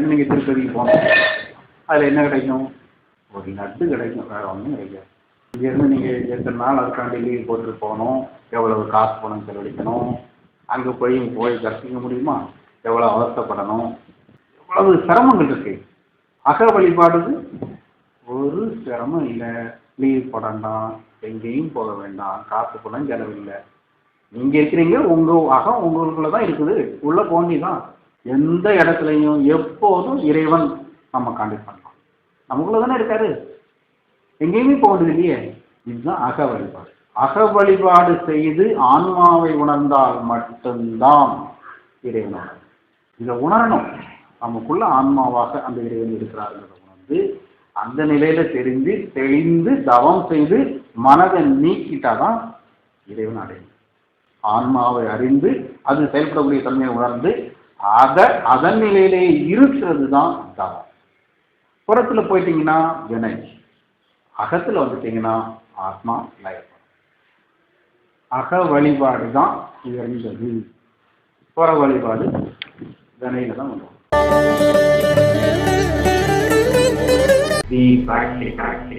இங்கேருந்து நீங்கள் திருப்பதிக்கு போகணும். அதில் என்ன கிடைக்கும்? ஒரு லட்டு கிடைக்கும். வேறு ஒன்றும் கிடைக்காது. இங்கேருந்து நீங்கள் எத்தனை நாள் அதுக்காண்டி லீவ் போட்டு போகணும்? எவ்வளவு காசு பணம் செலவழிக்கணும்? அங்கே போய் போய் தரிசிக்க முடியுமா? எவ்வளோ அவஸ்தைப்படணும்? எவ்வளவு சிரமங்கள் இருக்கு. அக வழிபாடுது ஒரு சிரமம் இல்லை. லீவ் போட வேண்டாம். எங்கேயும் போக வேண்டாம். காசு பணம் செலவில்லை நீங்கள் இருக்கிறீங்க உங்கள் அகம் உங்களுக்குள்ளே தான் இருக்குது. உள்ளே போண்டி தான் எந்த இடத்துலையும் எப்போதும் இறைவன் நம்ம காண்டக்ட் பண்ணலாம் நமக்குள்ள தானே இருக்காரு. எங்கேயுமே போகிறது இல்லையே. இதுதான் அக வழிபாடு. அக வழிபாடு செய்து ஆன்மாவை உணர்ந்தால் மட்டும்தான் இறைவன் இதை உணரணும். நமக்குள்ள ஆன்மாவாக அந்த இறைவன் இருக்கிறார்கள் உணர்ந்து அந்த நிலையில தெரிந்து தெளிந்து தவம் செய்து மனதை நீக்கிட்டாதான் இறைவன் அடையும். ஆன்மாவை அறிந்து அது செயல்படக்கூடிய தன்மையை உணர்ந்து அத அதன் நிலையிலே இருக்கிறது தான் தவம். புறத்துல போயிட்டீங்கன்னா வினை. அகத்துல வந்துட்டீங்கன்னா ஆத்மா லயப்படும் அக வழிபாடு தான் உயர்ந்தது. புற வழிபாடு வினையில தான் வரும். Be practical.